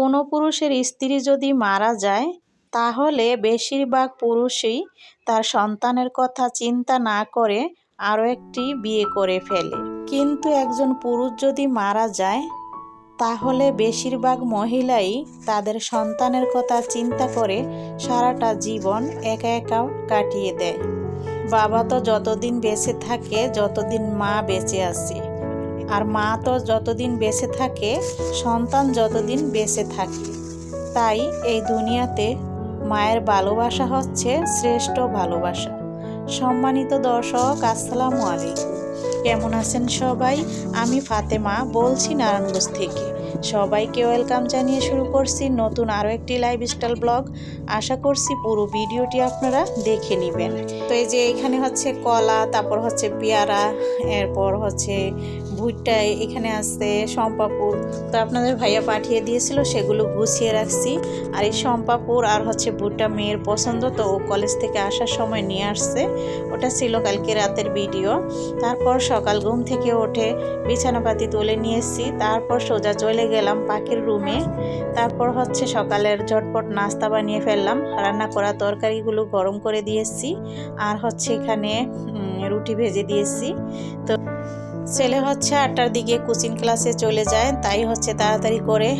কোনো পুরুষের স্ত্রী যদি মারা যায়, তাহলে বেশিরভাগ পুরুষই তার সন্তানের কথা চিন্তা না করে আরও একটি বিয়ে করে ফেলে। কিন্তু একজন পুরুষ যদি মারা যায়, তাহলে বেশিরভাগ মহিলাই তাদের সন্তানের কথা চিন্তা করে সারাটা জীবন একা একা কাটিয়ে দেয়। বাবা তো যতদিন বেঁচে থাকে, যতদিন মা বেঁচে আছে। আর মা তো যতদিন বেঁচে থাকে, সন্তান যতদিন বেঁচে থাকে। তাই এই দুনিয়াতে মায়ের ভালোবাসা হচ্ছে শ্রেষ্ঠ ভালোবাসা। সম্মানিত দর্শক, আসসালামু আলাইকুম। কেমন আছেন সবাই? আমি ফাতেমা, বলছি নারায়ণগঞ্জ থেকে। সবাইকে ওয়েলকাম জানিয়ে শুরু করছি নতুন আরও একটি লাইফস্টাইল ব্লগ। আশা করছি পুরো ভিডিওটি আপনারা দেখে নেবেন। তো এই যে এখানে হচ্ছে কলা, তারপর হচ্ছে পেয়ারা, এরপর হচ্ছে ভুট্টা এখানে আছে সম্পাপুর তো আপনাদের ভাইয়া পাঠিয়ে দিয়েছিল, সেগুলো গুছিয়ে রাখছি। আর এই সম্পাপুর আর হচ্ছে ভুট্টা মেয়ের পছন্দ, তো ও কলেজ থেকে আসার সময় নিয়ে আসছে। ওটা ছিল কালকে রাতের ভিডিও। তারপর সকাল ঘুম থেকে উঠে বিছানাপাতি তুলে নিয়েছি তারপর সোজা চলে গেলাম পাখির রুমে। তারপর হচ্ছে সকালের ঝটপট নাস্তা বানিয়ে ফেললাম। রান্না করা তরকারিগুলো গরম করে দিয়েছি। আর হচ্ছে এখানে রুটি ভেজে দিয়েছি। তো ছেলে হচ্ছে আটটার দিকে কোচিং ক্লাসে চলে যায়, তাই হচ্ছে তাড়াতাড়ি করে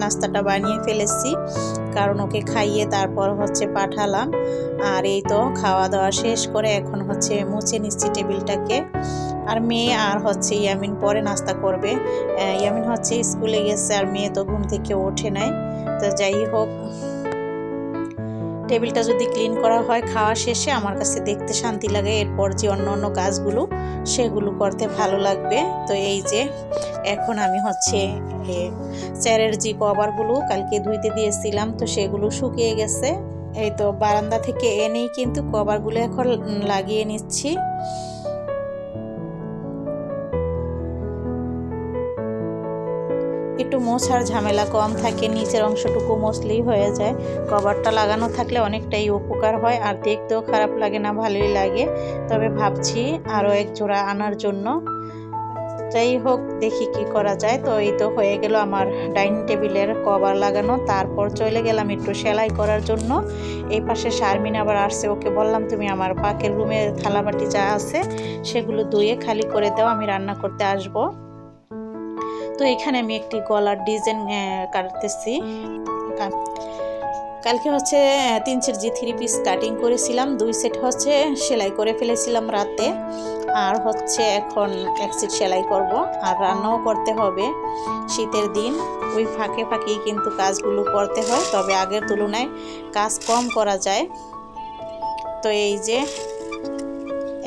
নাস্তাটা বানিয়ে ফেলেছি। কারণ ওকে খাইয়ে তারপর হচ্ছে পাঠালাম। আর এই তো খাওয়া দাওয়া শেষ করে এখন হচ্ছে মুছে নিচ্ছি টেবিলটাকে। আর মেয়ে আর হচ্ছে ইয়ামিন পরে নাস্তা করবে। ইয়ামিন হচ্ছে স্কুলে গেছে আর মেয়ে তো ঘুম থেকে ওঠে নাই। তো যাই হোক টেবিলটা যদি ক্লিন করা হয় খাওয়া শেষে আমার কাছে দেখতে শান্তি লাগে, এরপর যে অন্য অন্য কাজগুলো সেগুলো করতে ভালো লাগবে। তো এই যে, এখন আমি হচ্ছে চেয়ারের যে কভারগুলো কালকে ধুইতে দিয়েছিলাম, তো সেগুলো শুকিয়ে গেছে। এই তো বারান্দা থেকে এনেই কিন্তু কভারগুলো এখন লাগিয়ে নিচ্ছি। একটু মোছার ঝামেলা কম থাকে, নিচের অংশটুকু মসলেই হয়ে যায়। কভারটা লাগানো থাকলে অনেকটাই উপকার হয় আর দেখতেও খারাপ লাগে না, ভালোই লাগে। তবে ভাবছি আরও এক জোড়া আনার জন্য। যাই হোক, দেখি কি করা যায়। তো এই তো হয়ে গেল আমার ডাইনিং টেবিলের কভার লাগানো। তারপর চলে গেলাম একটু সেলাই করার জন্য। এই পাশে শারমিন আবার আসছে, ওকে বললাম, তুমি আমার পাকের রুমে থালাবাটি যা আছে, সেগুলো ধুয়ে খালি করে দাও, আমি রান্না করতে আসব। তো এখানে আমি একটি গলার ডিজাইন কাটতেছি। কালকে হচ্ছে তিন জি থ্রি পিস কাটিং করেছিলাম, দুই সেট হচ্ছে সেলাই করে ফেলেছিলাম রাতে। আর হচ্ছে এখন এক সেট সেলাই করব, আর রান্নাও করতে হবে শীতের দিন। ওই ফাঁকে ফাঁকেই কিন্তু কাজগুলো করতে হয়, তবে আগের তুলনায় কাজ কম করা যায়। তো এই যে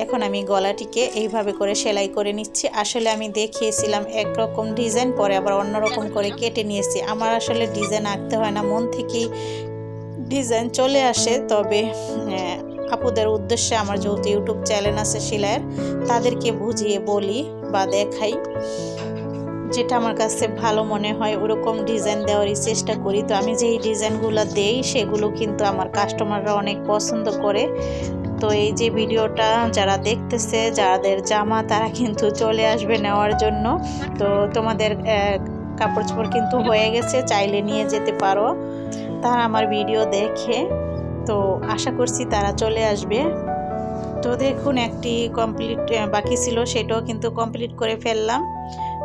এখন আমি গলাটিকে এইভাবে করে সেলাই করে নিচ্ছি। আসলে আমি দেখিয়েছিলাম একরকম ডিজাইন, পরে আবার অন্যরকম করে কেটে নিয়েছি। আমার আসলে ডিজাইন আঁকতে হয় না, মন থেকেই ডিজাইন চলে আসে। তবে আপুদের উদ্দেশ্যে আমার যেহেতু ইউটিউব চ্যানেল আছে সেলাইয়ের, তাদেরকে বুঝিয়ে বলি বা দেখাই। যেটা আমার কাছে ভালো মনে হয়, ওরকম ডিজাইন দেওয়ারই চেষ্টা করি। তো আমি যেই ডিজাইনগুলো দেই, সেগুলো কিন্তু আমার কাস্টমাররা অনেক পছন্দ করে। তো এই যে ভিডিওটা যারা দেখতেছে, যাদের জামা, তারা কিন্তু চলে আসবে নেওয়ার জন্য। তো তোমাদের কাপড় চোপড় কিন্তু হয়ে গেছে, চাইলে নিয়ে যেতে পারো। তারা আমার ভিডিও দেখে, তো আশা করছি তারা চলে আসবে। তো দেখুন, একটি কমপ্লিট বাকি ছিল, সেটাও কিন্তু কমপ্লিট করে ফেললাম।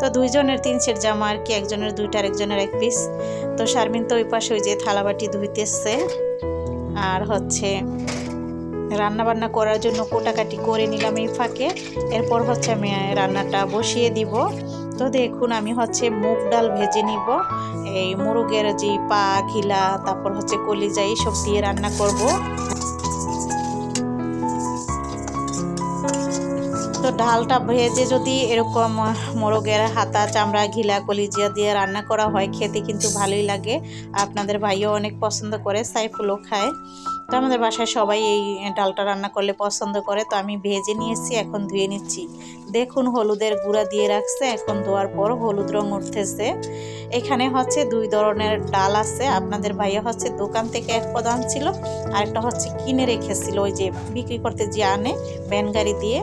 তো দুইজনের তিন সেট জামা আর কি, একজনের দুইটা, আরেকজনের এক পিস। তো শারমিন তো ওই পাশে ওই যে থালাবাটি ধুইতেছে। আর হচ্ছে রান্না বান্না করার জন্য কোটাকাটি করে নিলাম এই ফাঁকে। এরপর হচ্ছে আমি রান্নাটা বসিয়ে দিব। তো দেখুন, আমি হচ্ছে মুগ ডাল ভেজে নিব। এই মুরগের যে পা, ঘিলা, তারপর হচ্ছে কলিজা, এইসব দিয়ে রান্না করব। তো ডালটা ভেজে যদি এরকম মোরগের হাতা, চামড়া, ঘিলা, কলিজা দিয়ে রান্না করা হয়, খেতে কিন্তু ভালোই লাগে। আপনাদের ভাইও অনেক পছন্দ করে, সাইফুলও খায়। তো আমাদের বাসায় সবাই এই ডালটা রান্না করলে পছন্দ করে, তো আমি ভেজে নিয়েছি এখন ধুয়ে নিচ্ছি। দেখুন হলুদের গুঁড়া দিয়ে রাখছে, এখন ধোয়ার পর হলুদ রং উঠতেছে। এখানে হচ্ছে দুই ধরনের ডাল আছে, আপনাদের ভাইয়া হচ্ছে দোকান থেকে এক পদ আনছিল আর একটা হচ্ছে কিনে রেখেছিল, ওই যে বিক্রি করতে যে আনে, ভ্যান গাড়ি দিয়ে।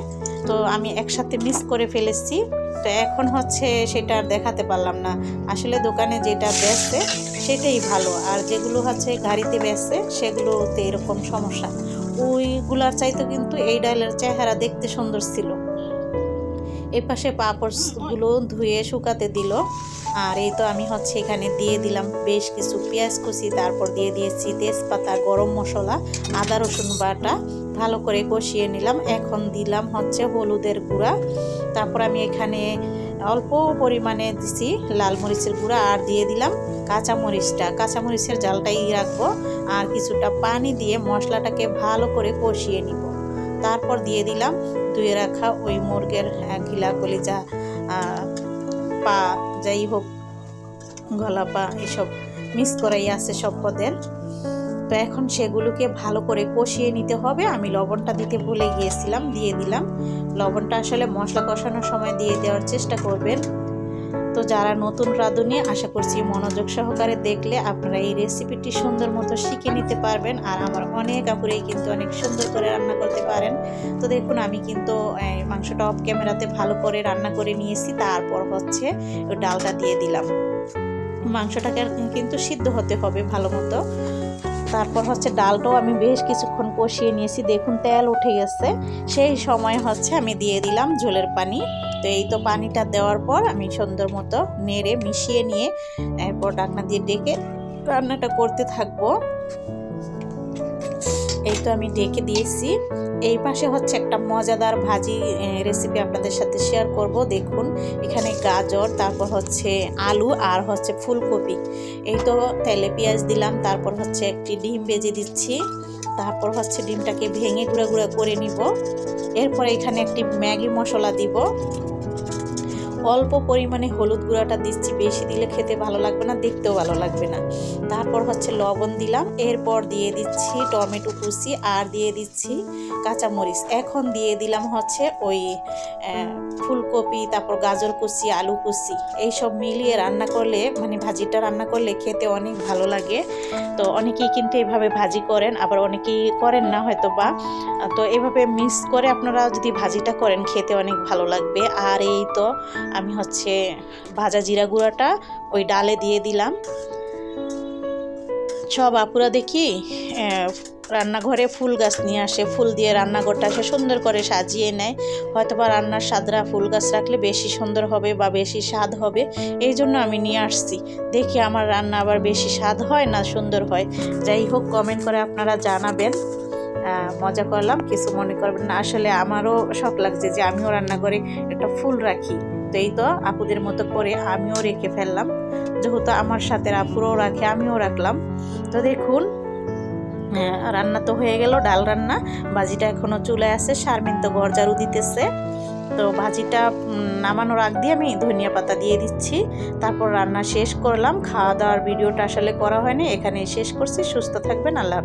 তো আমি একসাথে মিস করে ফেলেছি, তো এখন হচ্ছে সেটা আর দেখাতে পারলাম না। আসলে দোকানে যেটা বেচছে সেটাই ভালো, আর যেগুলো হচ্ছে গাড়িতে বেচছে সেগুলোতে এরকম সমস্যা। ওইগুলার চাইতে কিন্তু এই ডালের চেহারা দেখতে সুন্দর ছিল। এ পাশে পাঁপড়গুলো ধুয়ে শুকাতে দিল। আর এই তো আমি হচ্ছে এখানে দিয়ে দিলাম বেশ কিছু পেঁয়াজ কুচি, তারপর দিয়ে দিয়েছি তেজপাতা, গরম মশলা, আদা, রসুন বাটা। ভালো করে কষিয়ে নিলাম। এখন দিলাম হচ্ছে হলুদের গুঁড়া। তারপর আমি এখানে অল্প পরিমাণে দিছি লাল মরিচের গুঁড়া আর দিয়ে দিলাম কাঁচামরিচটা। কাঁচামরিচের জালটাই রাখব আর কিছুটা পানি দিয়ে মশলাটাকে ভালো করে কষিয়ে নিব। তারপর দিয়ে দিলাম ধুয়ে রাখা ওই মুরগের আহ, ঘিলা কলিজা পা যাই হোক গলা পা এসব মিক্স করাই আছে সব পদের তো এখন সেগুলোকে ভালো করে কষিয়ে নিতে হবে। আমি লবণটা দিতে ভুলে গিয়েছিলাম দিয়ে দিলাম। লবণটা আসলে মশলা কষানোর সময় দিয়ে দেওয়ার চেষ্টা করবেন। তো যারা নতুন রাঁধুনি আশা করছি মনোযোগ সহকারে দেখলে আপনারা এই রেসিপিটি সুন্দর মতো শিখে নিতে পারবেন। আর আমার অনেক আপুরেই কিন্তু অনেক সুন্দর করে রান্না করতে পারেন। তো দেখুন, আমি কিন্তু মাংসটা অফ ক্যামেরাতে ভালো করে রান্না করে নিয়েছি। তারপর হচ্ছে ডালটা দিয়ে দিলাম। মাংসটাকে কিন্তু সিদ্ধ হতে হবে ভালো মতো। তারপর হচ্ছে ডালটাও আমি বেশ কিছুক্ষণ কষিয়ে নিয়েছি। দেখুন, তেল উঠে গেছে। সেই সময় হচ্ছে আমি দিয়ে দিলাম ঝোলের পানি। তো এই তো পানিটা দেওয়ার পর আমি সুন্দর মতো নেড়ে মিশিয়ে নিয়ে এরপর ডাকনা দিয়ে ডেকে রান্নাটা করতে থাকব। এই তো আমি ডেকে দিয়েছি। এই পাশে হচ্ছে একটা মজাদার ভাজি রেসিপি আপনাদের সাথে শেয়ার করব। দেখুন, এখানে গাজর, তারপর হচ্ছে আলু আর হচ্ছে ফুলকপি। এই তো তেলে পেঁয়াজ দিলাম, তারপর হচ্ছে একটি ডিম ভেজে দিচ্ছি। তারপর হচ্ছে ডিমটাকে ভেঙে গুঁড়া গুঁড়া করে নিব। এরপর এখানে একটি ম্যাগি মশলা দিব। অল্প পরিমাণে হলুদ গুঁড়াটা দিচ্ছি, বেশি দিলে খেতে ভালো লাগবে না, দেখতেও ভালো লাগবে না। তারপর হচ্ছে লবণ দিলাম, এরপর দিয়ে দিচ্ছি টমেটো কুচি আর দিয়ে দিচ্ছি কাঁচামরিচ। এখন দিয়ে দিলাম হচ্ছে ওই ফুলকপি, তারপর গাজর কুচি, আলু কুচি। এইসব মিলিয়ে রান্না করলে মানে ভাজিটা রান্না করলে খেতে অনেক ভালো লাগে। তো অনেকেই কিন্তু এভাবে ভাজি করেন, আবার অনেকেই করেন না হয়তো বা তো এভাবে মিক্স করে আপনারা যদি ভাজিটা করেন, খেতে অনেক ভালো লাগবে। আর এই তো আমি হচ্ছে ভাজা জিরা গুঁড়াটা ওই ডালে দিয়ে দিলাম। সব আপুরা দেখি রান্নাঘরে ফুল গাছ নিয়ে আসে, ফুল দিয়ে রান্নাঘরটা সে সুন্দর করে সাজিয়ে নেয়। হয়তো বা রান্নার স্বাদরা ফুল গাছ রাখলে বেশি সুন্দর হবে বা বেশি স্বাদ হবে, এই জন্য আমি নিয়ে আসছি। দেখি আমার রান্না আবার বেশি স্বাদ হয় না সুন্দর হয়। যাই হোক কমেন্ট করে আপনারা জানাবেন। মজা করলাম, কিছু মনে করবেন না। আসলে আমারও শখ লাগছে যে আমিও রান্নাঘরে একটা ফুল রাখি। এই তো আপুদের মতো করে আমিও রেখে ফেললাম। যেহেতু আমার সাথে আপুরও রাখে, আমিও রাখলাম। তো দেখুন রান্না তো হয়ে গেল, ডাল রান্না। ভাজিটা এখনও চুলে আছে, শারমিন তো ঘর গরজারু দিতেছে। তো ভাজিটা নামানোর আগ দিয়ে আমি ধনিয়া পাতা দিয়ে দিচ্ছি। তারপর রান্না শেষ করলাম। খাওয়া দাওয়ার ভিডিওটা আসলে করা হয়নি, এখানেই শেষ করছি। সুস্থ থাকবেন, আল্লাহ।